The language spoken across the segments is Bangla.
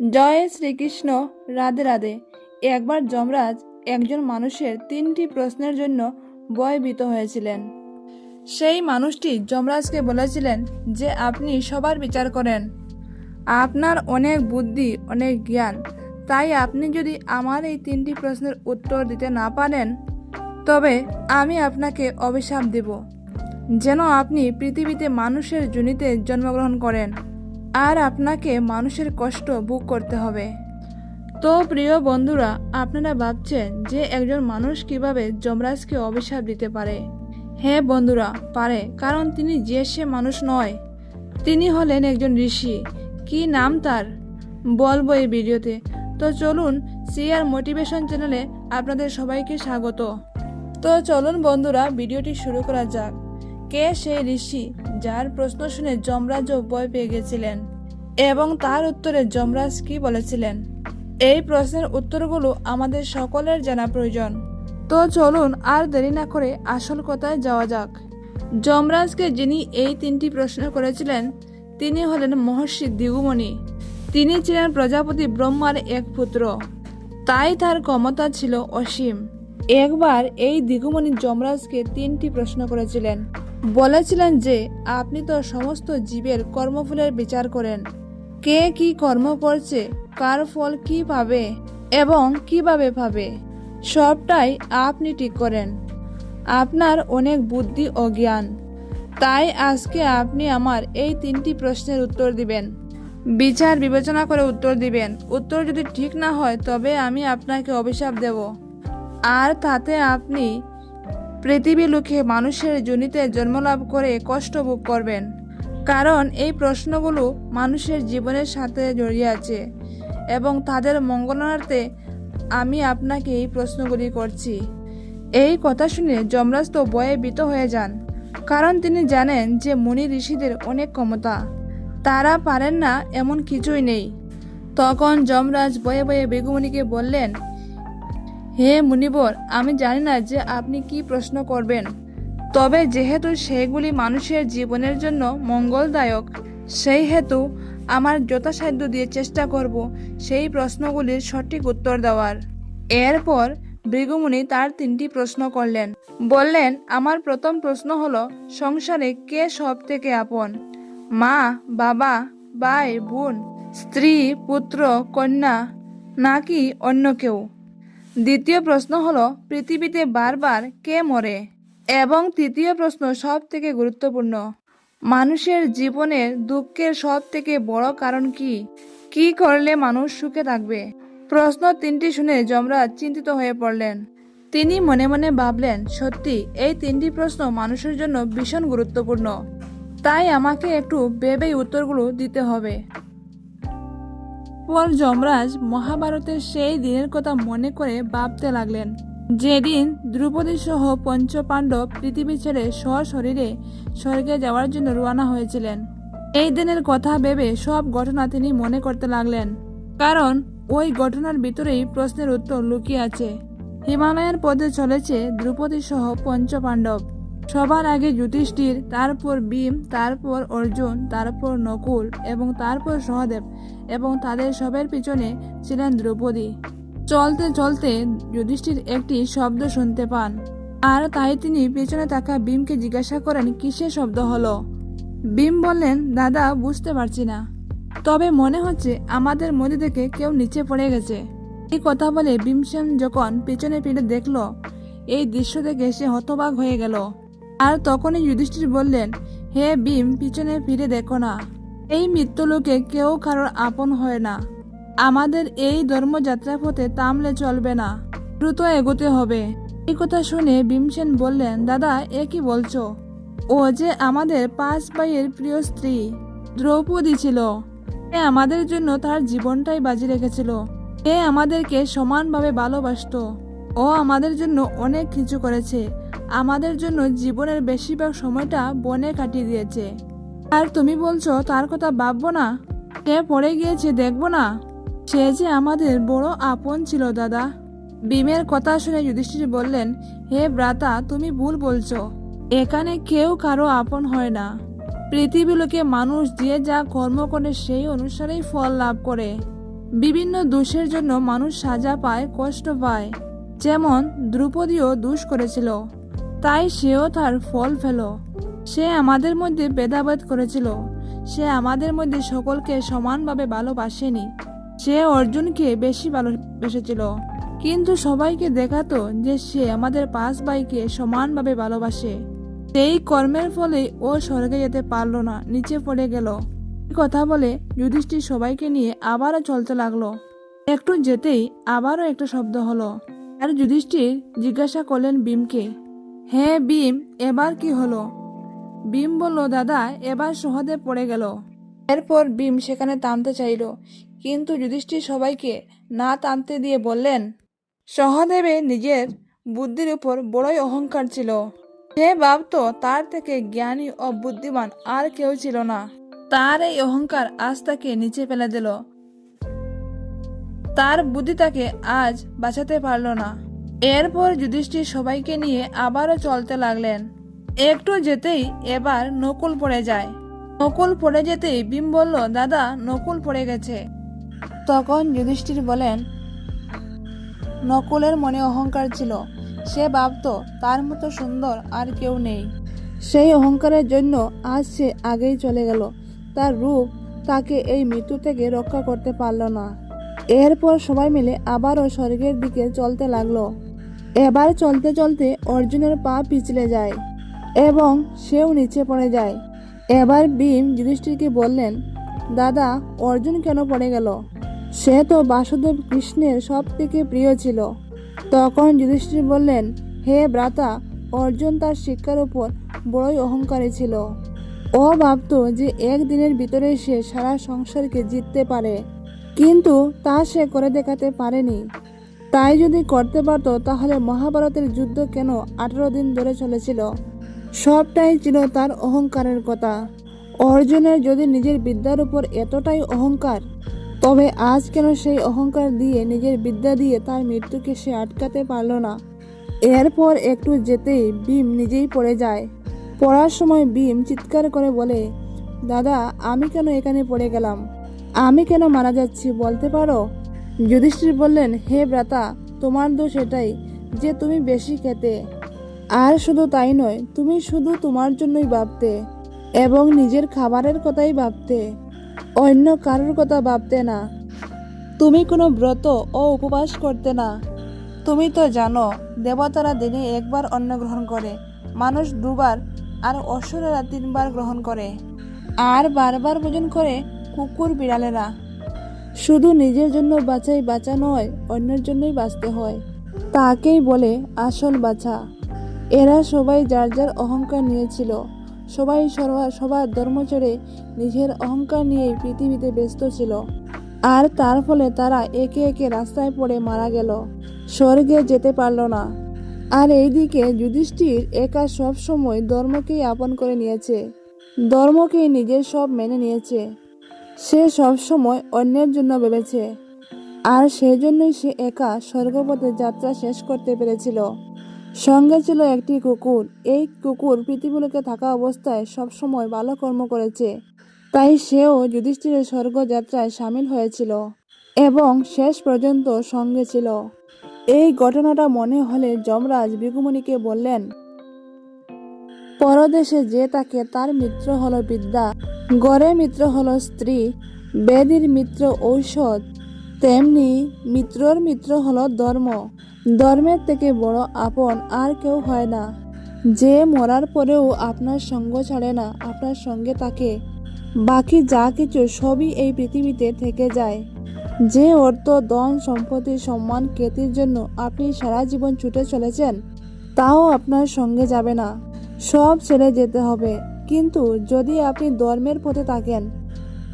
জয় শ্রীকৃষ্ণ, রাধে রাধে। একবার যমরাজ একজন মানুষের তিনটি প্রশ্নের জন্য ভয়ভীত হয়েছিলেন। সেই মানুষটি যমরাজকে বলেছিলেন যে আপনি সবার বিচার করেন। আপনার অনেক বুদ্ধি, অনেক জ্ঞান। তাই আপনি যদি আমার এই তিনটি প্রশ্নের উত্তর দিতে না পারেন, তবে আমি আপনাকে অভিশাপ দেব। যেন আপনি পৃথিবীতে মানুষের জনিতে জন্মগ্রহণ করেন। আর আপনাকে মানুষের কষ্ট ভোগ করতে হবে। তো প্রিয় বন্ধুরা, আপনারা ভাবছেন যে একজন মানুষ কীভাবে যমরাজকে অভিশাপ দিতে পারে? হ্যাঁ বন্ধুরা, পারে, কারণ তিনি যে সে মানুষ নয়। তিনি হলেন একজন ঋষি। কি নাম তার? বলব এই ভিডিওতে। তো চলুন, সিআর মোটিভেশন চ্যানেলে আপনাদের সবাইকে স্বাগত। তো চলুন বন্ধুরা, ভিডিওটি শুরু করা যাক। কে সেই ঋষি? যার প্রশ্ন শুনে যমরাজও ভয় পেয়ে গেছিলেন এবং তার উত্তরে যমরাজ কি বলেছিলেন? এই প্রশ্নের উত্তরগুলো আমাদের সকলের জানা প্রয়োজন। তো চলুন আর দেরি না করে আসল কথায় যাওয়া যাক। যমরাজকে যিনি এই তিনটি প্রশ্ন করেছিলেন, তিনি হলেন মহর্ষি দিগুমণি। তিনি ছিলেন প্রজাপতি ব্রহ্মার এক পুত্র। তাই তার ক্ষমতা ছিল অসীম। একবার এই দিগুমণি যমরাজকে তিনটি প্রশ্ন করেছিলেন। বলেছিলেন যে, আপনি তো সমস্ত জীবের কর্মফলের বিচার করেন। কে কি কর্ম করছে, কার ফল কি পাবে এবং কীভাবে পাবে, সবটাই আপনি ঠিক করেন। আপনার অনেক বুদ্ধি ও জ্ঞান। তাই আজকে আপনি আমার এই তিনটি প্রশ্নের উত্তর দিবেন। বিচার বিবেচনা করে উত্তর দিবেন। উত্তর যদি ঠিক না হয়, তবে আমি আপনাকে অভিশাপ দেব। আর তাতে আপনি পৃথিবী লোকে মানুষের জনিতে জন্মলাভ করে কষ্ট ভোগ করবেন। কারণ এই প্রশ্নগুলো মানুষের জীবনের সাথে জড়িয়ে আছে এবং তাদের মঙ্গলার্থে আমি আপনাকে এই প্রশ্নগুলি করছি। এই কথা শুনে যমরাজ তো বয়ে বিত হয়ে যান, কারণ তিনি জানেন যে মুনি ঋষিদের অনেক ক্ষমতা, তারা পারেন না এমন কিছুই নেই। তখন যমরাজ বয়ে বয়ে বেগুমণিকে বললেন হে মুনিবর, আমি জানি না যে আপনি কি প্রশ্ন করবেন। তবে যেহেতু সেগুলি মানুষের জীবনের জন্য মঙ্গলদায়ক সেই হেতু আমার যথাসাধ্য দিয়ে চেষ্টা করব সেই প্রশ্নগুলির সঠিক উত্তর দেওয়ার। এরপর ভৃগুমুনি তার তিনটি প্রশ্ন করলেন। বললেন, আমার প্রথম প্রশ্ন হলো, সংসারে কে সব থেকে আপন? মা, বাবা, ভাই, বোন, স্ত্রী, পুত্র, কন্যা, নাকি অন্য কেউ? দ্বিতীয় প্রশ্ন হলো, পৃথিবীতে বারবার কে মরে? এবং তৃতীয় প্রশ্ন সব থেকে গুরুত্বপূর্ণ, মানুষের জীবনের দুঃখের সব থেকে বড় কারণ কি? কি করলে মানুষ সুখে থাকবে? প্রশ্ন তিনটি শুনে যমরাজ চিন্তিত হয়ে পড়লেন। তিনি মনে মনে ভাবলেন, সত্যি, এই তিনটি প্রশ্ন মানুষের জন্য ভীষণ গুরুত্বপূর্ণ। তাই আমাকে একটু ভেবেই উত্তরগুলো দিতে হবে। পর যমরাজ মহাভারতের সেই দিনের কথা মনে করে ভাবতে লাগলেন। যেদিন দ্রৌপদী সহ পঞ্চপাণ্ডব পৃথিবী ছেড়ে সশরীরে স্বর্গে যাওয়ার জন্য রওনা হয়েছিলেন। এই দিনের কথা ভেবে সব ঘটনা তিনি মনে করতে লাগলেন। কারণ ওই ঘটনার ভিতরেই প্রশ্নের উত্তর লুকিয়ে আছে। হিমালয়ের পথে চলেছে দ্রৌপদী সহ পঞ্চপাণ্ডব। সবার আগে যুধিষ্ঠির, তারপর ভীম, তারপর অর্জুন, তারপর নকুল এবং তারপর সহদেব এবং তাদের সবের পিছনে ছিলেন দ্রৌপদী। চলতে চলতে যুধিষ্ঠির একটি শব্দ শুনতে পান। আর তাই তিনি পেছনে থাকা ভীমকে জিজ্ঞাসা করেন, কিসের শব্দ হলো? ভীম বললেন, দাদা, বুঝতে পারছি না। তবে মনে হচ্ছে আমাদের মধ্যে থেকে কেউ নিচে পড়ে গেছে। এই কথা বলে ভীমসেন যখন পেছনে ফিরে দেখল, এই দৃশ্য দেখে সে হতবাক হয়ে গেল। আর তখনই যুধিষ্ঠির বললেন, হে ভীম, পিছনে ফিরে দেখো না। এই মৃত্যুলোকে কেউ কারোর আপন হয় না। আমাদের এই ধর্মযাত্রা পথে তামলে চলবে না। দ্রুত এগোতে হবে। এই কথা শুনে ভীমসেন বললেন, দাদা, এ কি বলছো? ও যে আমাদের পাঁচ ভাইয়ের প্রিয় স্ত্রী, দ্রৌপদী ছিল। এ আমাদের জন্য তার জীবনটাই বাজি রেখেছিল। এ আমাদেরকে সমানভাবে ভালোবাসতো। ও আমাদের জন্য অনেক কিছু করেছে। আমাদের জন্য জীবনের বেশিরভাগ সময়টা বনে কাটিয়ে দিয়েছে। আর তুমি বলছো, তার কথা ভাববো না? সে পড়ে গিয়েছে দেখব না? সে যে আমাদের বড় আপন ছিল, দাদা। বিমের কথা শুনে যুধিষ্ঠির বললেন, হে ব্রাতা তুমি ভুল বলছো। এখানে কেউ কারও আপন হয় না। পৃথিবী লোকে মানুষ যে যা কর্ম করে, সেই অনুসারেই ফল লাভ করে। বিভিন্ন দোষের জন্য মানুষ সাজা পায়, কষ্ট পায়। যেমন দ্রৌপদীও দোষ করেছিল। তাই সেও তার ফল পেল সে আমাদের মধ্যে ভেদাভেদ করেছিল। সে আমাদের মধ্যে সকলকে সমানভাবে ভালোবাসেনি। সে অর্জুনকে বেশি ভালোবেসেছিল। কিন্তু সবাইকে দেখাতো যে সে আমাদের পাঁচ ভাইকে সমানভাবে ভালোবাসে। সেই কর্মের ফলে ও স্বর্গে যেতে পারল না, নিচে পড়ে গেল। কথা বলে যুধিষ্ঠির সবাইকে নিয়ে আবারও চলতে লাগল। একটু যেতেই আবারও একটা শব্দ হলো। আর যুধিষ্ঠির জিজ্ঞাসা করলেন ভীমকে হ্যাঁ ভীম, এবার কি হলো? ভীম বলল, দাদা, এবার সহদে পড়ে গেল। এরপর ভীম সেখানে টানতে চাইল, কিন্তু যুধিষ্ঠির সবাইকে না টানতে দিয়ে বললেন, সহদেবে নিজের বুদ্ধির উপর বড়ই অহংকার ছিল। সে ভাবতো তার থেকে জ্ঞানী ও বুদ্ধিমান আর কেউ ছিল না। তার এই অহংকার আজ তাকে নিচে ফেলে দিল। তার বুদ্ধি তাকে আজ বাঁচাতে পারল না। এরপর যুধিষ্ঠির সবাইকে নিয়ে আবারও চলতে লাগলেন। একটু যেতেই এবার নকুল পড়ে যায়। নকুল পড়ে যেতেই ভীম বলল, দাদা, নকুল পড়ে গেছে। তখন যুধিষ্ঠির বলেন, নকুলের মনে অহংকার ছিল। সে ভাবতো, তার মতো সুন্দর আর কেউ নেই। সেই অহংকারের জন্য আজ সে আগেই চলে গেল। তার রূপ তাকে এই মৃত্যু থেকে রক্ষা করতে পারল না। এরপর সবাই মিলে আবারও স্বর্গের দিকে চলতে লাগল। এবার চলতে চলতে অর্জুনের পা পিছলে যায় এবং সেও নিচে পড়ে যায়। এবার ভীম যুধিষ্ঠিরকে বললেন, দাদা, অর্জুন কেন পড়ে গেল? সে তো বাসুদেব কৃষ্ণের সব থেকে প্রিয় ছিল। তখন যুধিষ্ঠির বললেন, হে ব্রাতা অর্জুন তার শিক্ষার উপর বড়ই অহংকারী ছিল। ও ভাবতো যে একদিনের ভিতরে সে সারা সংসারকে জিততে পারে। কিন্তু তা সে করে দেখাতে পারেনি। তাই যদি করতে পারতো, তাহলে মহাভারতের যুদ্ধ কেন আঠারো দিন ধরে চলেছিল? সবটাই ছিল তার অহংকারের কথা। অর্জুনের যদি নিজের বিদ্যার উপর এতটাই অহংকার, তবে আজ কেন সেই অহংকার দিয়ে নিজের বিদ্যা দিয়ে তার মৃত্যুকে সে আটকাতে পারল না? এরপর একটু যেতেই ভীম নিজেই পড়ে যায়। পড়ার সময় ভীম চিৎকার করে বলে, দাদা, আমি কেন এখানে পড়ে গেলাম? আমি কেন মারা যাচ্ছি, বলতে পারো? যুধিষ্ঠির বললেন, হে ব্রাতা তোমার দোষ এটাই যে তুমি বেশি খেতে। আর শুধু তাই নয়, তুমি শুধু তোমার জন্যই ভাবতে এবং নিজের খাবারের কথাই ভাবতে। অন্য কারোর কথা ভাবতে না। তুমি কোনো ব্রত ও উপবাস করতে না। তুমি তো জানো, দেবতারা দিনে একবার অন্ন গ্রহণ করে, মানুষ দুবার আর অসুরেরা তিনবার গ্রহণ করে। আর বারবার ভোজন করে কুকুর বিড়ালেরা। শুধু নিজের জন্য বাঁচাই বাঁচা নয়, অন্যের জন্যই বাঁচতে হয়। তাকেই বলে আসল বাছা। এরা সবাই যার যার অহংকার নিয়েছিল। সবাই সবার সবার ধর্ম ছেড়ে নিজের অহংকার নিয়েই পৃথিবীতে ব্যস্ত ছিল। আর তার ফলে তারা একে একে রাস্তায় পড়ে মারা গেল। স্বর্গে যেতে পারল না। আর এইদিকে যুধিষ্ঠির একা সব সময় ধর্মকেই আপন করে নিয়েছে। ধর্মকেই নিজের সব মেনে নিয়েছে। সে সব সময় অন্যের জন্য ভেবেছে, আর সেই জন্যই সে একা স্বর্গপথে যাত্রা শেষ করতে পেরেছিল। সঙ্গে ছিল একটি কুকুর। এই কুকুর পৃথিবীলোকে থাকা অবস্থায় সবসময় ভালো কর্ম করেছে। তাই সেও যুধিষ্ঠিরের স্বর্গযাত্রায় সামিল হয়েছিল এবং শেষ পর্যন্ত সঙ্গে ছিল। এই ঘটনাটা মনে হলে যমরাজ ভৃগুমণিকে বললেন পরদেশে যে তাকে তার মিত্র হলো বিদ্যা, গড়ে মিত্র হলো স্ত্রী, বেদির মিত্র ঔষধ, তেমনি মিত্রর মিত্র হলো ধর্ম। ধর্মের থেকে বড় আপন আর কেউ হয় না। যে মরার পরেও আপনার সঙ্গ ছাড়ে না, আপনার সঙ্গে থাকে বাকি যা কিছু সবই এই পৃথিবীতে থেকে যায়। যে অর্থ দন সম্পত্তি, সম্মান, খ্যাতির জন্য আপনি সারা জীবন ছুটে চলেছেন, তাও আপনার সঙ্গে যাবে না। সব ছেড়ে যেতে হবে। কিন্তু যদি আপনি ধর্মের পথে থাকেন,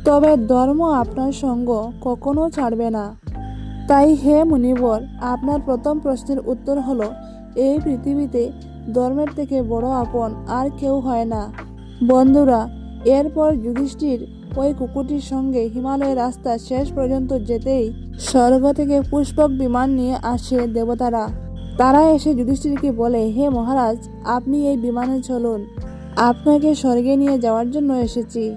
তবে ধর্ম আপনার সঙ্গ কখনো ছাড়বে না। তাই হে মুনিবর, আপনার প্রথম প্রশ্নের উত্তর হলো, এই পৃথিবীতে ধর্মের থেকে বড় আপন আর কেউ হয় না। বন্ধুরা, এরপর যুধিষ্ঠির ওই কুকুরটির সঙ্গে হিমালয়ের রাস্তা শেষ পর্যন্ত যেতেই স্বর্গ থেকে পুষ্পক বিমান নিয়ে আসে দেবতারা। তারা এসে যুধিষ্ঠিরকে বলে, হে মহারাজ, আপনি এই বিমানে চলুন। আপনাকে স্বর্গে নিয়ে যাওয়ার জন্য এসেছি।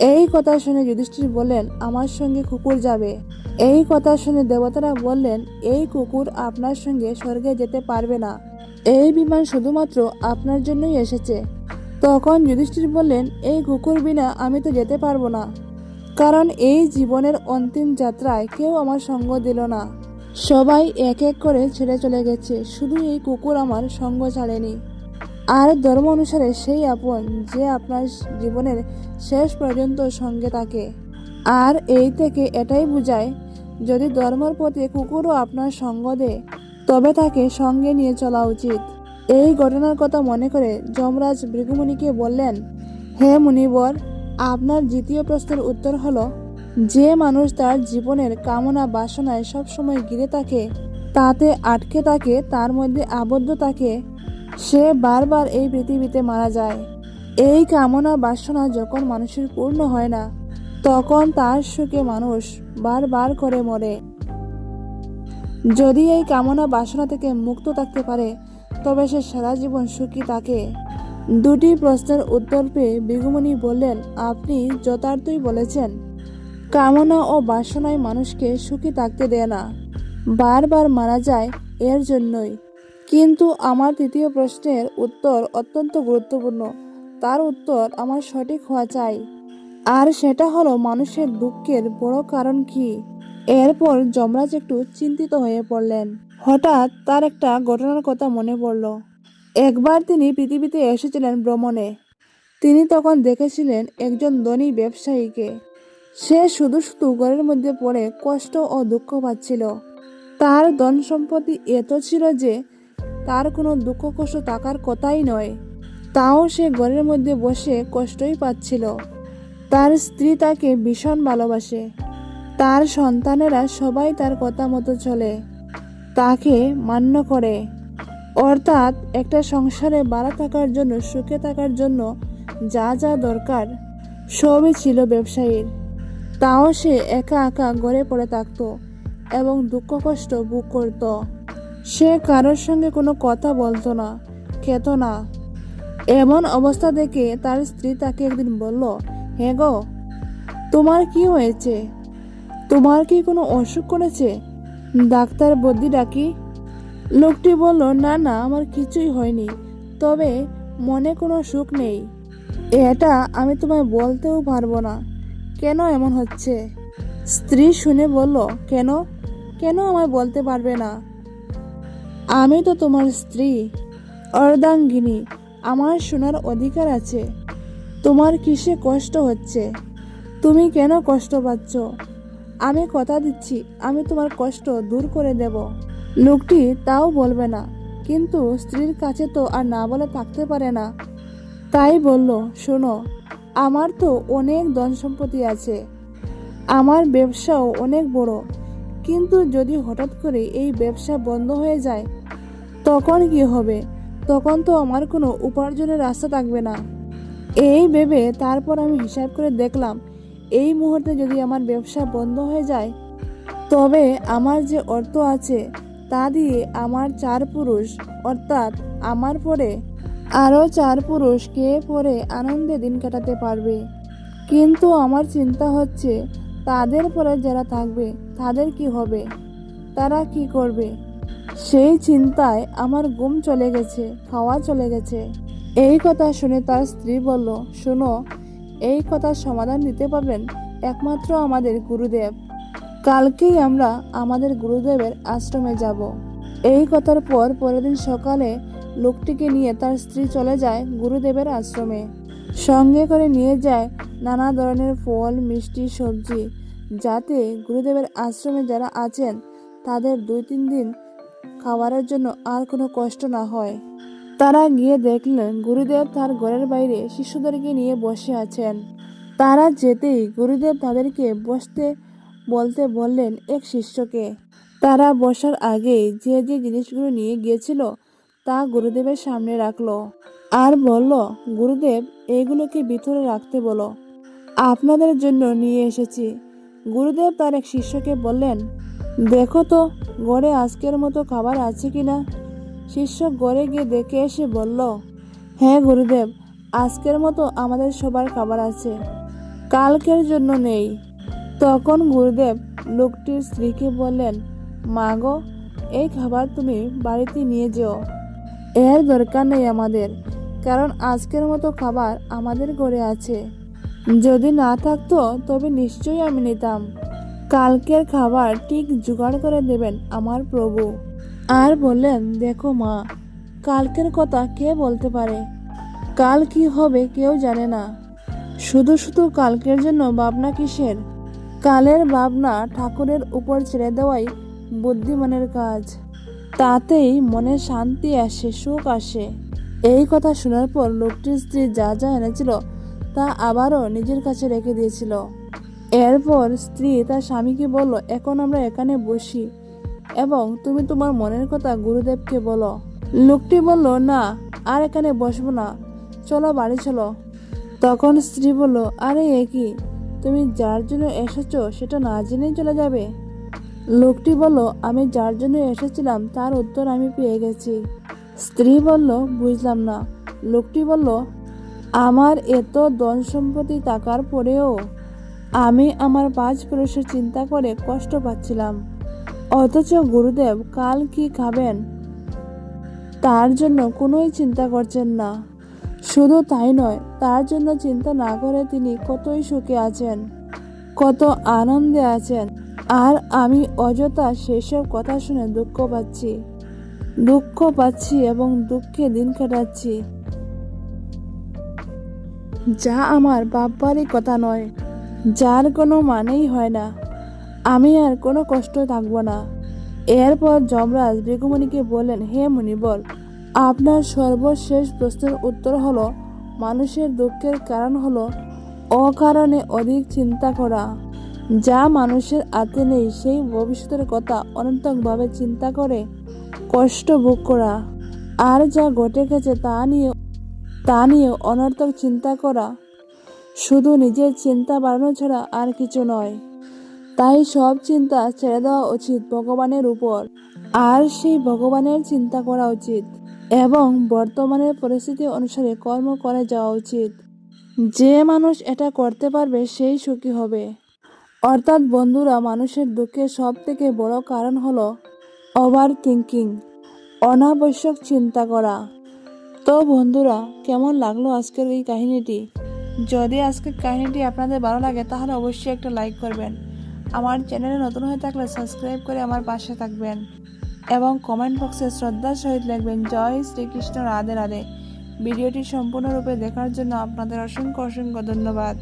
এই কথা শুনে যুধিষ্ঠির বললেন, আমার সঙ্গে কুকুর যাবে। এই কথা শুনে দেবতারা বললেন, এই কুকুর আপনার সঙ্গে স্বর্গে যেতে পারবে না। এই বিমান শুধুমাত্র আপনার জন্যই এসেছে। তখন যুধিষ্ঠির বললেন, এই কুকুর বিনা আমি তো যেতে পারব না। কারণ এই জীবনের অন্তিম যাত্রায় কেউ আমার সঙ্গ দিল না। সবাই এক এক করে ছেড়ে চলে গেছে। শুধু এই কুকুর আমার সঙ্গ ছাড়েনি। আর ধর্ম অনুসারে সেই আপন যে আপনার জীবনের শেষ পর্যন্ত সঙ্গে থাকে। আর এই থেকে এটাই বোঝায়, যদি ধর্মর প্রতি কুকুরও আপনার সঙ্গ দেয়, তবে তাকে সঙ্গে নিয়ে চলা উচিত। এই ঘটনার কথা মনে করে যমরাজ ভৃগুমুনিকে বললেন, হে মুনিবর, আপনার দ্বিতীয় প্রশ্নের উত্তর হলো যে মানুষ তার জীবনের কামনা, বাসনায় সবসময় ঘিরে থাকে, তাতে আটকে থাকে, তার মধ্যে আবদ্ধ থাকে, সে বারবার এই পৃথিবীতে মারা যায়। এই কামনা, বাসনা যখন মানুষের পূর্ণ হয় না, তখন তার সুখে মানুষ বারবার করে মরে। যদি এই কামনা, বাসনা থেকে মুক্ত থাকতে পারে, তবে সে সারা জীবন সুখী থাকে। দুটি প্রশ্নের উত্তর পেয়ে বিগুমণি বললেন, আপনি যথার্থই বলেছেন। কামনা ও বাসনায় মানুষকে সুখী থাকতে দেয় না। বারবার মারা যায় এর জন্যই। কিন্তু আমার তৃতীয় প্রশ্নের উত্তর অত্যন্ত গুরুত্বপূর্ণ। তার উত্তর আমার সঠিক হওয়া চাই। আর সেটা হলো মানুষের দুঃখের বড় কারণ কি? এরপর যমরাজ একটু চিন্তিত হয়ে পড়লেন। হঠাৎ তার একটা ঘটনার কথা মনে পড়ল। একবার তিনি পৃথিবীতে এসেছিলেন ভ্রমণে। তিনি তখন দেখেছিলেন একজন ধনী ব্যবসায়ীকে। সে শুধু শুধু ঘরের মধ্যে পড়ে, কষ্ট ও দুঃখ পাচ্ছিল। তার ধন সম্পত্তি এত ছিল যে তার কোনো দুঃখ কষ্ট থাকার কথাই নয়। তাও সে ঘরের মধ্যে বসে কষ্টই পাচ্ছিল। তার স্ত্রী তাকে ভীষণ ভালোবাসে। তার সন্তানেরা সবাই তার কথা মতো চলে। তাকে মান্য করে। অর্থাৎ একটা সংসারে বাড়া থাকার জন্য, সুখে থাকার জন্য যা যা দরকার, সবই ছিল ব্যবসায়ীর। তাও সে একা একা গড়ে পড়ে থাকত এবং দুঃখ কষ্ট বুক করত। সে কারোর সঙ্গে কোনো কথা বলতো না, খেত না। এমন অবস্থা দেখে তার স্ত্রী তাকে একদিন বলল, হে গো, তোমার কি হয়েছে? তোমার কি কোনো অসুখ করেছে? ডাক্তার বদ্যি ডাকি? লোকটি বলল, না না, আমার কিছুই হয়নি, তবে মনে কোনো সুখ নেই। এটা আমি তোমায় বলতেও পারব না। কেন এমন হচ্ছে? স্ত্রী শুনে বলল, কেন? কেন আমায় বলতে পারবে না? আমি তো তোমার স্ত্রী, অর্ধাঙ্গিনী। আমার শোনার অধিকার আছে। তোমার কিসে কষ্ট হচ্ছে? তুমি কেন কষ্ট পাচ্ছ? আমি কথা দিচ্ছি, আমি তোমার কষ্ট দূর করে দেব। লোকটি তাও বলবে না, কিন্তু স্ত্রীর কাছে তো আর না বলে থাকতে পারে না। তাই বলল, শোনো আমার তো অনেক ধন সম্পত্তি আছে। আমার ব্যবসাও অনেক বড়। কিন্তু যদি হঠাৎ করে এই ব্যবসা বন্ধ হয়ে যায়, তখন কি হবে? তখন তো আমার কোনো উপার্জনের রাস্তা থাকবে না। এই ভেবে তারপর আমি হিসাব করে দেখলাম, এই মুহূর্তে যদি আমার ব্যবসা বন্ধ হয়ে যায়, তবে আমার যে অর্থ আছে, তা দিয়ে আমার চার পুরুষ, অর্থাৎ আমার পরে আরও চার পুরুষ কে পরে আনন্দে দিন কাটাতে পারবে। কিন্তু আমার চিন্তা হচ্ছে, তাদের পরে যারা থাকবে, তাদের কি হবে? তারা কি করবে? সেই চিন্তায় আমার ঘুম চলে গেছে খাওয়া চলে গেছে। এই কথা শুনে তার স্ত্রী বলল, শোনো, এই কথার সমাধান দিতে পারবেন একমাত্র আমাদের গুরুদেব। কালকেই আমরা আমাদের গুরুদেবের আশ্রমে যাব। এই কথার পর পরের দিন সকালে লোকটিকে নিয়ে তার স্ত্রী চলে যায় গুরুদেবের আশ্রমে। সঙ্গে করে নিয়ে যায় নানা ধরনের ফল, মিষ্টি, সবজি, যাতে গুরুদেবের আশ্রমে যারা আছেন, তাদের দুই তিন দিন খাবারের জন্য আর কোনো কষ্ট না হয়। তারা গিয়ে দেখলেন গুরুদেব তার ঘরের বাইরে শিশুদেরকে নিয়ে বসে আছেন। তারা যেতেই গুরুদেব তাদেরকে বসতে বলতে বললেন এক শিষ্যকে। তারা বসার আগেই যে যে জিনিসগুলো নিয়ে গিয়েছিল তা গুরুদেবের সামনে রাখল। আর বলল, গুরুদেব এইগুলোকে ভিতরে রাখতে বলো। আপনাদের জন্য নিয়ে এসেছি। গুরুদেব তার এক শিষ্যকে বললেন, দেখো তো, গড়ে আজকের মতো খাবার আছে কি না? শিষ্য গড়ে গিয়ে দেখে এসে বলল হ্যাঁ গুরুদেব, আজকের মতো আমাদের সবার খাবার আছে। কালকের জন্য নেই। তখন গুরুদেব লোকটির স্ত্রীকে বললেন, মা গো, এই খাবার তুমি বাড়িতে নিয়ে যেও। এর দরকার নেই আমাদের, কারণ আজকের মতো খাবার আমাদের ঘরে আছে। যদি না থাকতো, তবে নিশ্চয়ই আমি নিতাম। কালকের খাবার ঠিক জোগাড় করে দেবেন আমার প্রভু। আর বললেন, দেখো মা, কালকের কথা কে বলতে পারে? কাল কি হবে কেউ জানে না। শুধু শুধু কালকের জন্য ভাবনা কিসের? কালের ভাবনা ঠাকুরের উপর ছেড়ে দেওয়াই বুদ্ধিমানের কাজ। তাতেই মনে শান্তি আসে, সুখ আসে। এই কথা শোনার পর লোকটির স্ত্রী যা যা এনেছিল তা আবারও নিজের কাছে রেখে দিয়েছিল। এরপর স্ত্রী তার স্বামীকে বলল, এখন আমরা এখানে বসি এবং তুমি তোমার মনের কথা গুরুদেবকে বলো। লোকটি বলল, না, আর এখানে বসবো না। চলো, বাড়ি চলো। তখন স্ত্রী বলল, আরে, এ কি? তুমি যার জন্য এসেছ সেটা না জেনেই চলে যাবে? লোকটি বলল, আমি যার জন্য এসেছিলাম তার উত্তর আমি পেয়ে গেছি। স্ত্রী বলল, বুঝলাম না। লোকটি বলল, আমার এত ধন সম্পত্তি থাকার পরেও আমি আমার পাঁচ পুরুষের চিন্তা করে কষ্ট পাচ্ছিলাম। অথচ গুরুদেব কাল কি খাবেন? তার জন্য কোনোই চিন্তা করছেন না। শুধু তাই নয়, তার জন্য চিন্তা না করে তিনি কতই সুখে আছেন, কত আনন্দে আছেন। আর আমি অযথা সেসব কথা শুনে দুঃখ পাচ্ছি। দুঃখ পাচ্ছি এবং দুঃখে দিন কাটাচ্ছি। যা আমার বাপ্পারই কথা নয়, যার কোনো মানেই হয় না। আমি আর কোনো কষ্ট থাকব না। এরপর যমরাজ বেগুমণিকে বললেন, হে মুনিবর আপনার সর্বশেষ প্রশ্নের উত্তর হলো, মানুষের দুঃখের কারণ হলো, অকারণে অধিক চিন্তা করা। যা মানুষের হাতে নেই, সেই ভবিষ্যতের কথা অনন্তকভাবে চিন্তা করে কষ্ট ভোগ করা। আর যা ঘটে গেছে তা নিয়ে তা নিয়ে অনর্থক চিন্তা করা। শুধু নিজের চিন্তা বাড়ানো ছাড়া আর কিছু নয়। তাই সব চিন্তা ছেড়ে দেওয়া উচিত ভগবানের উপর। আর সেই ভগবানের চিন্তা করা উচিত এবং বর্তমানের পরিস্থিতি অনুসারে কর্ম করে যাওয়া উচিত। যে মানুষ এটা করতে পারবে, সেই সুখী হবে। অর্থাৎ বন্ধুরা, মানুষের দুঃখের সব থেকে বড় কারণ হলো ওভার থিঙ্কিং অনাবশ্যক চিন্তা করা। তো বন্ধুরা, কেমন লাগল আজকের এই কাহিনীটি? যদি আজকের কাহিনীটি আপনাদের ভালো লাগে, তাহলে অবশ্যই একটা লাইক করবেন। আমার চ্যানেলে নতুন হয়ে থাকলে সাবস্ক্রাইব করে আমার পাশে থাকবেন। এবং কমেন্ট বক্সে শ্রদ্ধার সহিত লিখবেন, জয় শ্রীকৃষ্ণ, রাধে রাধে। ভিডিওটি সম্পূর্ণরূপে দেখার জন্য আপনাদের অসংখ্য অসংখ্য ধন্যবাদ।